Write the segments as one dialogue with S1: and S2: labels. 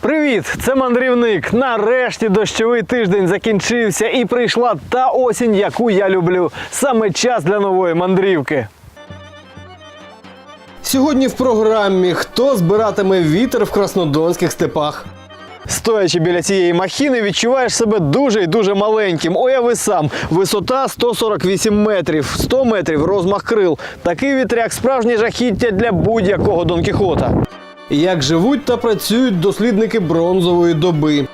S1: Привіт, це мандрівник. Нарешті дощовий тиждень закінчився і прийшла та осінь, яку я люблю. Саме час для нової мандрівки. Сьогодні в програмі Хто збиратиме вітер в краснодонських степах. Стоячи біля цієї махіни, відчуваєш себе дуже і дуже маленьким. Уяви сам, висота 148 метрів, 100 метрів розмах крил. Такий вітряк справжнє жахіття для будь-якого Дон Кіхота. Як живуть та працюють дослідники бронзової доби.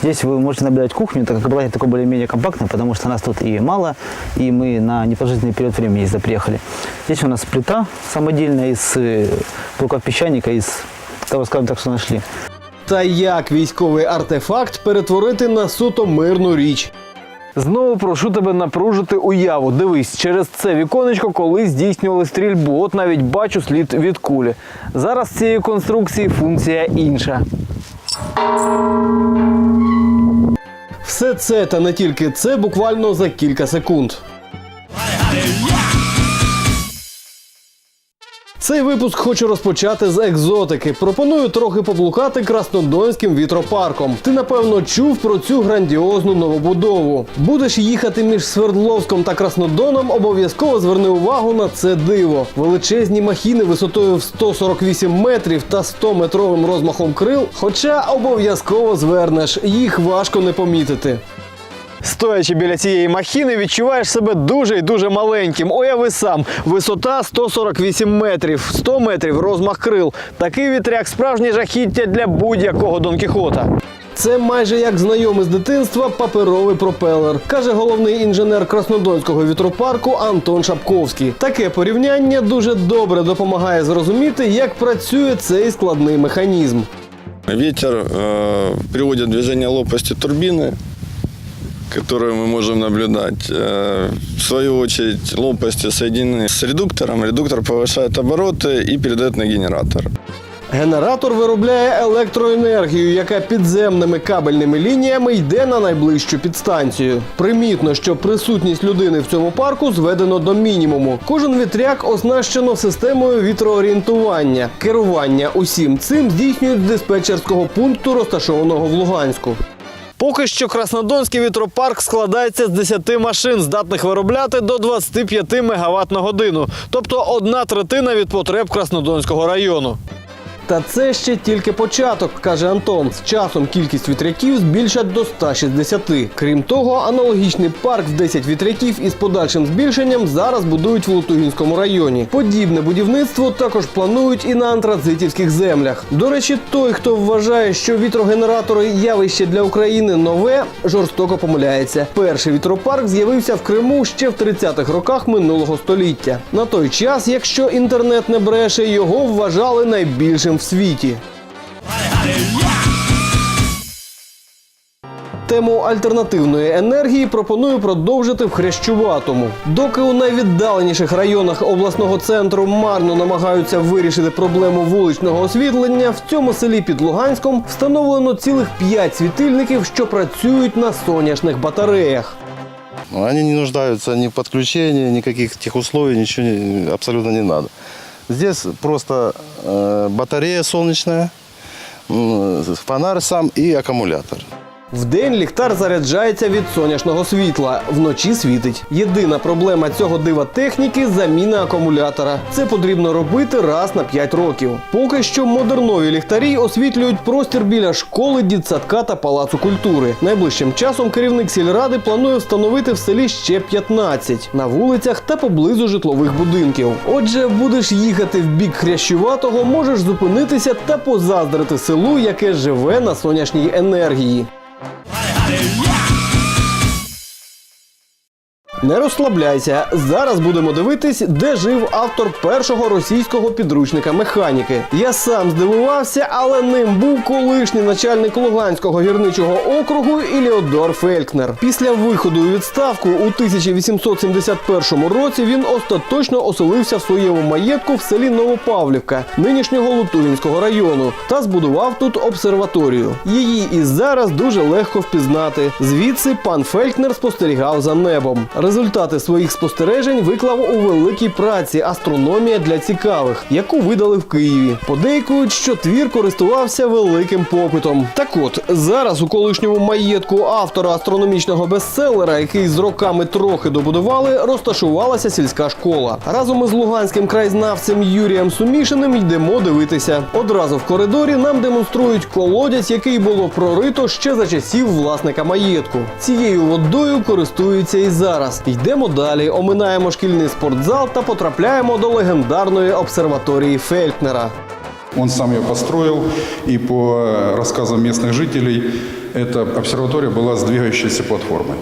S2: Здесь вы можете наблюдать кухню, так как была такой более-менее компактная, потому что нас тут и мало, и мы на непродолжительный период времени здесь приехали. Здесь у нас плита самодельная из э, блоков песчаника, из того, скажем так, что нашли.
S1: Та як військовий артефакт перетворити на суто мирну річ. Знову прошу тебе напружити уяву. Дивись, через це віконечко колись здійснювали стрільбу. От навіть бачу слід від кулі. Зараз цієї конструкції функція інша. Все це та не тільки це буквально за кілька секунд. Цей випуск хочу розпочати з екзотики. Пропоную трохи поблукати краснодонським вітропарком. Ти напевно чув про цю грандіозну новобудову. Будеш їхати між Свердловськом та Краснодоном. Обов'язково зверни увагу на це диво. Величезні махіни висотою в 148 метрів та 100 метровим розмахом крил. Хоча обов'язково звернеш, їх важко не помітити. Стоячи біля цієї махіни, відчуваєш себе дуже і дуже маленьким. Уяви сам, висота 148 метрів, 100 метрів розмах крил. Такий вітряк справжнє жахіття для будь-якого Дон Кіхота. Це майже як знайомий з дитинства паперовий пропелер, каже головний інженер Краснодонського вітропарку Антон Шапковський. Таке порівняння дуже добре допомагає зрозуміти, як працює цей складний механізм.
S3: Ветер э, приводит в движение лопасти турбины, которую мы можем наблюдать. Э, в свою очередь лопасти соединены с редуктором. Редуктор повышает обороты и передает на генератор.
S1: Генератор виробляє електроенергію, яка підземними кабельними лініями йде на найближчу підстанцію. Примітно, що присутність людини в цьому парку зведено до мінімуму. Кожен вітряк оснащено системою вітроорієнтування. Керування усім цим здійснюють з диспетчерського пункту, розташованого в Луганську. Поки що Краснодонський вітропарк складається з 10 машин, здатних виробляти до 25 МВт на годину, тобто одна третина від потреб Краснодонського району. Та це ще тільки початок, каже Антон. З часом кількість вітряків збільшать до 160. Крім того, аналогічний парк в 10 вітряків із подальшим збільшенням зараз будують в Лутугінському районі. Подібне будівництво також планують і на антрацитівських землях. До речі, той, хто вважає, що вітрогенератори явище для України нове, жорстоко помиляється. Перший вітропарк з'явився в Криму ще в 30-х роках минулого століття. На той час, якщо інтернет не бреше, його вважали найбільшим в світі. Тему альтернативної енергії пропоную продовжити в Хрещуватому. Доки у найвіддаленіших районах обласного центру марно намагаються вирішити проблему вуличного освітлення, в цьому селі під Луганськом встановлено цілих п'ять світильників, що працюють на сонячних батареях.
S4: Ну, Они не нуждаются ни в подключении, никаких тех условий, ничего не- абсолютно не надо. Здесь просто э, батарея солнечная, фонарь сам и аккумулятор.
S1: Вдень ліхтар заряджається від сонячного світла, вночі світить. Єдина проблема цього дива техніки заміна акумулятора. Це потрібно робити раз на 5 років. Поки що модернові ліхтарі освітлюють простір біля школи, дитсадка та палацу культури. Найближчим часом керівник сільради планує встановити в селі ще 15 на вулицях та поблизу житлових будинків. Отже, будеш їхати в бік хрящуватого, можеш зупинитися та позаздрити селу, яке живе на сонячній енергії. Yeah! Не розслабляйся. Зараз будемо дивитись, де жив автор першого російського підручника механіки. Я сам здивувався, але ним був колишній начальник Луганського гірничого округу Іліодор Фелькнер. Після виходу у відставку у 1871 році він остаточно оселився в своєму маєтку в селі Новопавлівка, нинішнього Лутугінського району, та збудував тут обсерваторію. Її і зараз дуже легко впізнати. Звідси пан Фелькнер спостерігав за небом. Результати своїх спостережень виклав у великій праці Астрономія для цікавих, яку видали в Києві. Подейкують, що твір користувався великим попитом. Так от зараз у колишньому маєтку автора астрономічного бестселера, який з роками трохи добудували, розташувалася сільська школа. Разом із луганським краєзнавцем Юрієм Сумішиним йдемо дивитися. Одразу в коридорі нам демонструють колодязь, який було прорито ще за часів власника маєтку. Цією водою користуються і зараз. Йдемо далі, оминаємо шкільний спортзал та потрапляємо до легендарної обсерваторії Фелькнера.
S5: Он сам ее построил, и по э, рассказам местных жителей, эта обсерватория была с двигающейся платформой.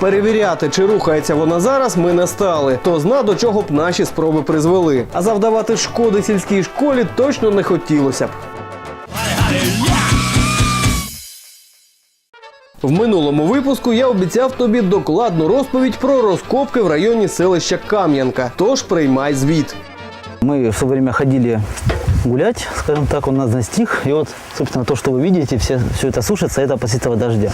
S1: Перевіряти, чи рухається вона зараз, ми не стали. То зна до чого б наші спроби призвели. А завдавати шкоди сільській школі точно не хотілося б. В минулому випуску я обіцяв тобі докладну розповідь про розкопки в районі селища Кам'янка. Тож приймай звіт.
S2: Мы в свое время ходили гулять, скажем так, он нас настиг. И вот, собственно, то, что вы видите, все, все это сушится, это после этого дождя.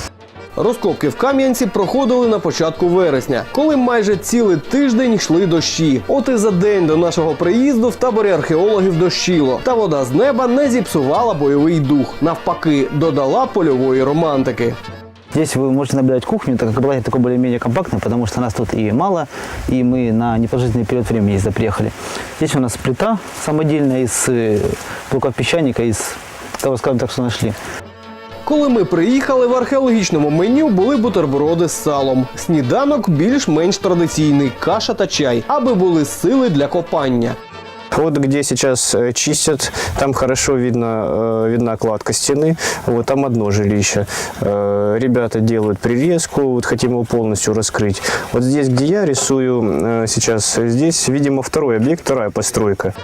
S1: Розкопки в Кам'янці проходили на початку вересня, коли майже цілий тиждень йшли дощі. От і за день до нашого приїзду в таборі археологів дощило. Та вода з неба не зіпсувала бойовий дух. Навпаки, додала польової романтики.
S2: Здесь вы можете наблюдать кухню, так как была такой более-менее компактная, потому что нас тут и мало, и мы на непродолжительный период времени здесь приехали. Здесь у нас плита самодельная из э, блоков песчаника, из того, скажем так, что нашли.
S1: Коли ми приїхали в археологічному меню були бутерброди з салом. Сніданок більш-менш традиційний каша та чай, аби були сили для копання.
S6: Вот где сейчас э, чистят, там хорошо видно, э, видна кладка стены. Вот там одно жилище. Э, Ребята делают прирезку, вот хотим его полностью раскрыть. Вот здесь, где я рисую э, сейчас, здесь, видимо, второй объект, вторая постройка.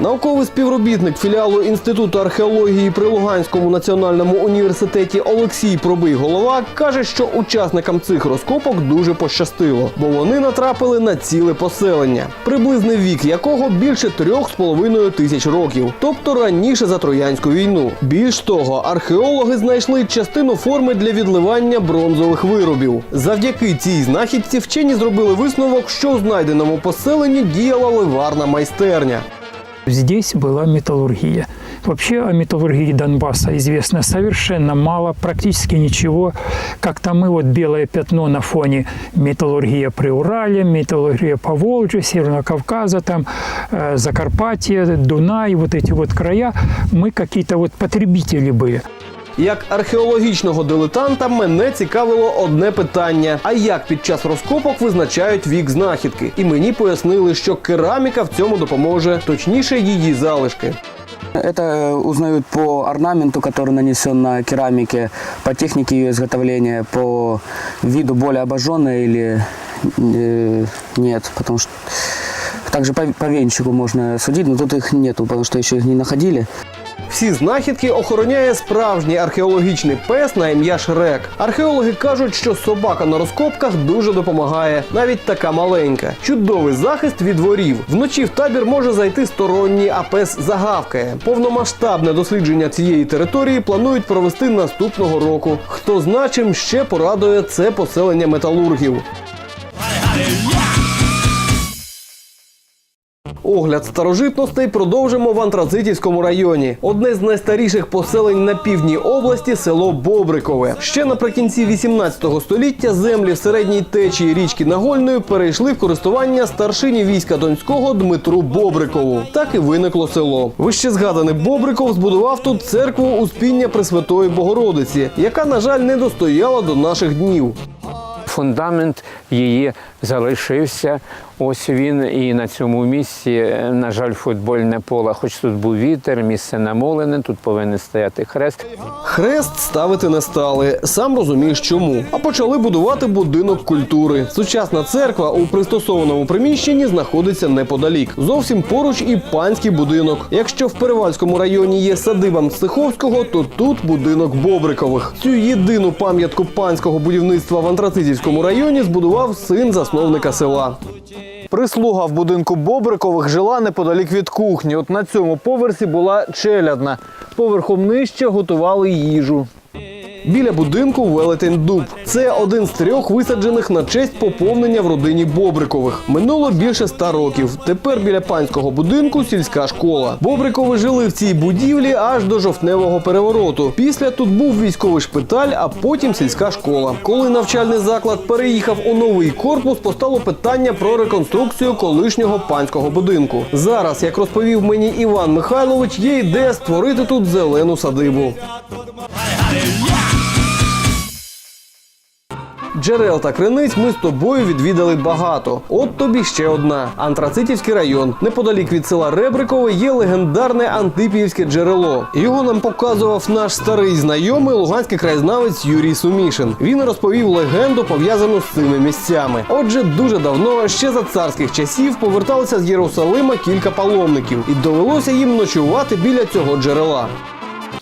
S1: Науковий співробітник філіалу Інституту археології при Луганському національному університеті Олексій Пробий Голова каже, що учасникам цих розкопок дуже пощастило, бо вони натрапили на ціле поселення, приблизний вік якого більше трьох з половиною тисяч років, тобто раніше за Троянську війну. Більш того, археологи знайшли частину форми для відливання бронзових виробів. Завдяки цій знахідці вчені зробили висновок, що у знайденому поселенні діяла ливарна майстерня.
S7: Здесь была металлургия. Вообще о металлургии Донбасса известно совершенно мало, практически ничего. Как-то мы вот белое пятно на фоне металлургия при Урале, металлургия по Волжье, Северного Кавказа, там э, Закарпатье, Дунай, вот эти вот края. Мы какие-то вот потребители были.
S1: Як археологічного дилетанта мене цікавило одне питання: а як під час розкопок визначають вік знахідки? І мені пояснили, що кераміка в цьому допоможе, точніше її залишки.
S8: Это э, узнают по орнаменту, который нанесен на керамике, по технике ее изготовления, по виду более обожженная или э, нет, потому что также по, по венчику можно судить, но тут их нету, потому что еще их не находили.
S1: Всі знахідки охороняє справжній археологічний пес на ім'я Шрек. Археологи кажуть, що собака на розкопках дуже допомагає, навіть така маленька. Чудовий захист від ворів. Вночі в табір може зайти сторонній, а пес загавкає. Повномасштабне дослідження цієї території планують провести наступного року. Хто зна, чим ще порадує це поселення металургів. Огляд старожитностей продовжимо в Антрацитівському районі. Одне з найстаріших поселень на півдні області село Бобрикове. Ще наприкінці 18 століття землі в середній течії річки Нагольної перейшли в користування старшині війська Донського Дмитру Бобрикову. Так і виникло село. Вище згаданий Бобриков збудував тут церкву Успіння Пресвятої Богородиці, яка, на жаль, не достояла до наших днів.
S9: Фундамент її залишився Ось він і на цьому місці, е, на жаль, футбольне поле, хоч тут був вітер, місце намолене, тут повинен стояти хрест.
S1: Хрест ставити не стали. Сам розумієш чому. А почали будувати будинок культури. Сучасна церква у пристосованому приміщенні знаходиться неподалік. Зовсім поруч і панський будинок. Якщо в Перевальському районі є садиба Мстиховського, то тут будинок Бобрикових. Цю єдину пам'ятку панського будівництва в Антрацитівському районі збудував син засновника села. Прислуга в будинку Бобрикових жила неподалік від кухні. От на цьому поверсі була челядна. Поверхом нижче готували їжу. Біля будинку велетень дуб. Це один з трьох висаджених на честь поповнення в родині Бобрикових. Минуло більше ста років. Тепер біля панського будинку сільська школа. Бобрикови жили в цій будівлі аж до жовтневого перевороту. Після тут був військовий шпиталь, а потім сільська школа. Коли навчальний заклад переїхав у новий корпус, постало питання про реконструкцію колишнього панського будинку. Зараз, як розповів мені Іван Михайлович, є ідея створити тут зелену садибу. Джерел та криниць ми з тобою відвідали багато. От тобі ще одна. Антрацитівський район. Неподалік від села Ребрикове є легендарне Антипіївське джерело. Його нам показував наш старий знайомий луганський краєзнавець Юрій Сумішин. Він розповів легенду, пов'язану з цими місцями. Отже, дуже давно, ще за царських часів, поверталися з Єрусалима кілька паломників, і довелося їм ночувати біля цього джерела.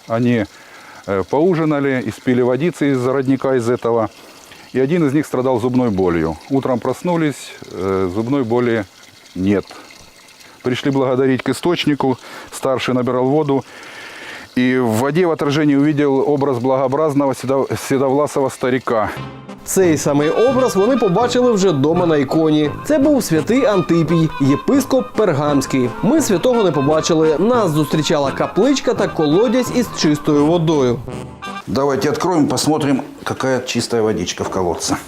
S5: Они э, поужинали, испили водицы из родника из этого. И один из них страдал зубной болью. Утром проснулись, э, зубной боли нет. Пришли благодарить к источнику, старший набирал воду. И в воде в отражении увидел образ благообразного седо- седовласого старика.
S1: Цей самий образ вони побачили вже дома на іконі. Це був святий Антипій, єпископ Пергамський. Ми святого не побачили. Нас зустрічала капличка та колодязь із чистою водою.
S10: Давайте откроем, посмотрим, какая чистая водичка в колодце.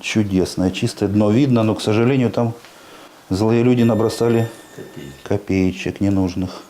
S10: Чудесное, чистое дно видно, но, к сожалению, там злые люди набросали копеечек ненужных.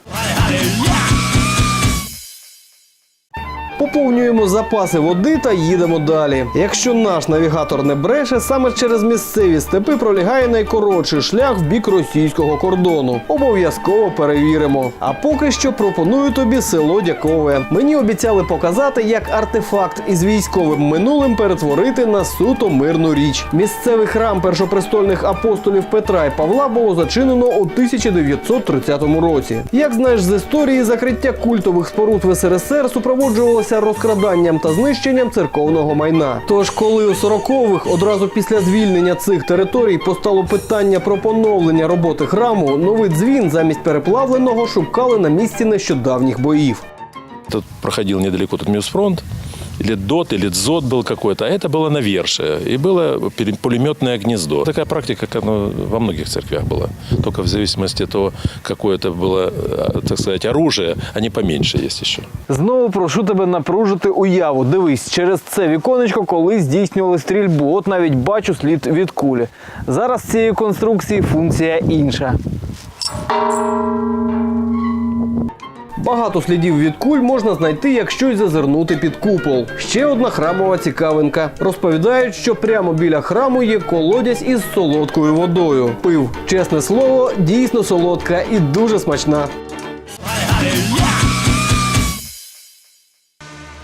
S1: Поповнюємо запаси води та їдемо далі. Якщо наш навігатор не бреше, саме через місцеві степи пролягає найкоротший шлях в бік російського кордону. Обов'язково перевіримо. А поки що пропоную тобі село Дякове. Мені обіцяли показати, як артефакт із військовим минулим перетворити на суто мирну річ. Місцевий храм першопрестольних апостолів Петра і Павла було зачинено у 1930 році. Як знаєш з історії, закриття культових споруд в СРСР супроводжувалося розкраданням та знищенням церковного майна. Тож, коли у 40-х, одразу після звільнення цих територій, постало питання про поновлення роботи храму, новий дзвін замість переплавленого шукали на місці нещодавніх боїв.
S11: Тут проходив недалеко тут Мьюзфронт, или ДОТ, или ДЗОТ был какой-то, а это было навершие, и было пере- пулеметное гнездо. Такая практика как, ну, во многих церквях была, только в зависимости от того, какое это было, э, так сказать, оружие, они поменьше есть еще.
S1: Знову прошу тебе напружити уяву. Дивись, через це віконечко колись здійснювали стрільбу. От навіть бачу слід від кулі. Зараз цієї конструкції функція інша. Багато слідів від куль можна знайти, якщо й зазирнути під купол. Ще одна храмова цікавинка. Розповідають, що прямо біля храму є колодязь із солодкою водою. Пив, чесне слово, дійсно солодка і дуже смачна.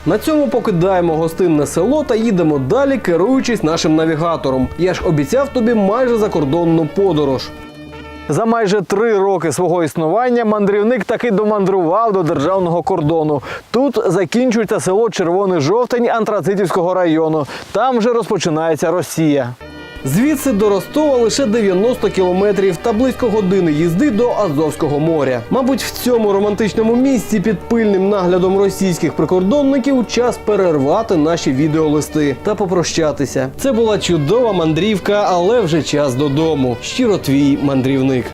S1: На цьому покидаємо гостинне село та їдемо далі, керуючись нашим навігатором. Я ж обіцяв тобі майже закордонну подорож. За майже три роки свого існування мандрівник таки домандрував до державного кордону. Тут закінчується село Червоний жовтень Антрацитівського району. Там вже розпочинається Росія. Звідси до Ростова лише 90 кілометрів та близько години їзди до Азовського моря. Мабуть, в цьому романтичному місці під пильним наглядом російських прикордонників час перервати наші відеолисти та попрощатися. Це була чудова мандрівка, але вже час додому. Щиро твій мандрівник.